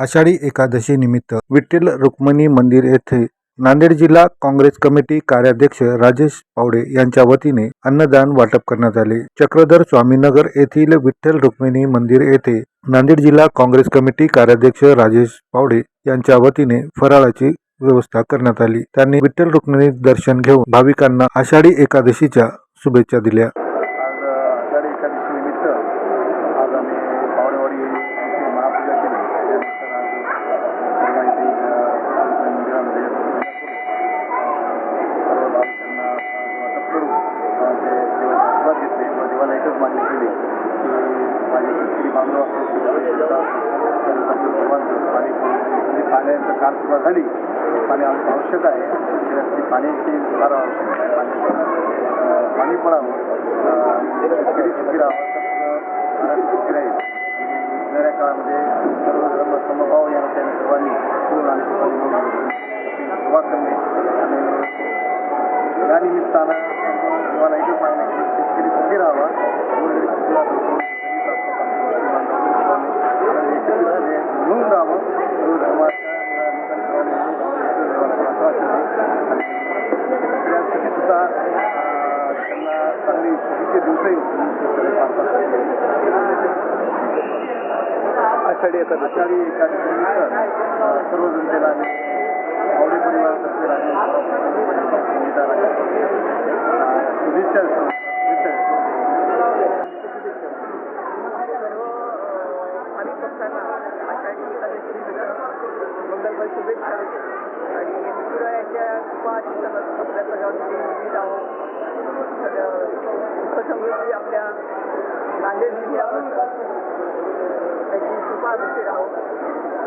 आषाढी एकादशी निमित्त विठ्ठल रुक्मिणी मंदिर येथे नांदेड जिल्हा काँग्रेस कमिटी कार्याध्यक्ष राजेश पावडे यांच्या वतीने अन्नदान वाटप करण्यात आले. चक्रधर स्वामीनगर येथील विठ्ठल रुक्मिणी मंदिर येथे नांदेड जिल्हा काँग्रेस कमिटी कार्याध्यक्ष राजेश पावडे यांच्या वतीने फराळाची व्यवस्था करण्यात आली. त्यांनी विठ्ठल रुक्मिणी दर्शन घेऊन भाविकांना आषाढी एकादशीच्या शुभेच्छा दिल्या. आज आषाढी एकादशी निमित्त आज आम्ही पावडेवाडी महापूजा देवाला एकच मागणी केली की माझे शेतकरी बांधव आणि पाण्याचं काम सुद्धा झाली पाणी आवश्यक आहे शेतकऱ्यांची पाण्याची फार आवश्यक आहे पाणी पाणी पडावं शेतकरी सुखी राहावं सुखी राहील येणाऱ्या काळामध्ये सर्व धर्म समभाव या नात्याने सर्वांनी मिळून आणि सुखाने मिळून सुरुवात करणे आणि या निमित्तानं آشاڙهي آشاڙهي ڪم سروي لاءِ. پاويچا سرو اني منگل شڀيڇا. समृद्धी आपल्या नांदेड जिल्ह्यावर त्याची कृपा असे राहो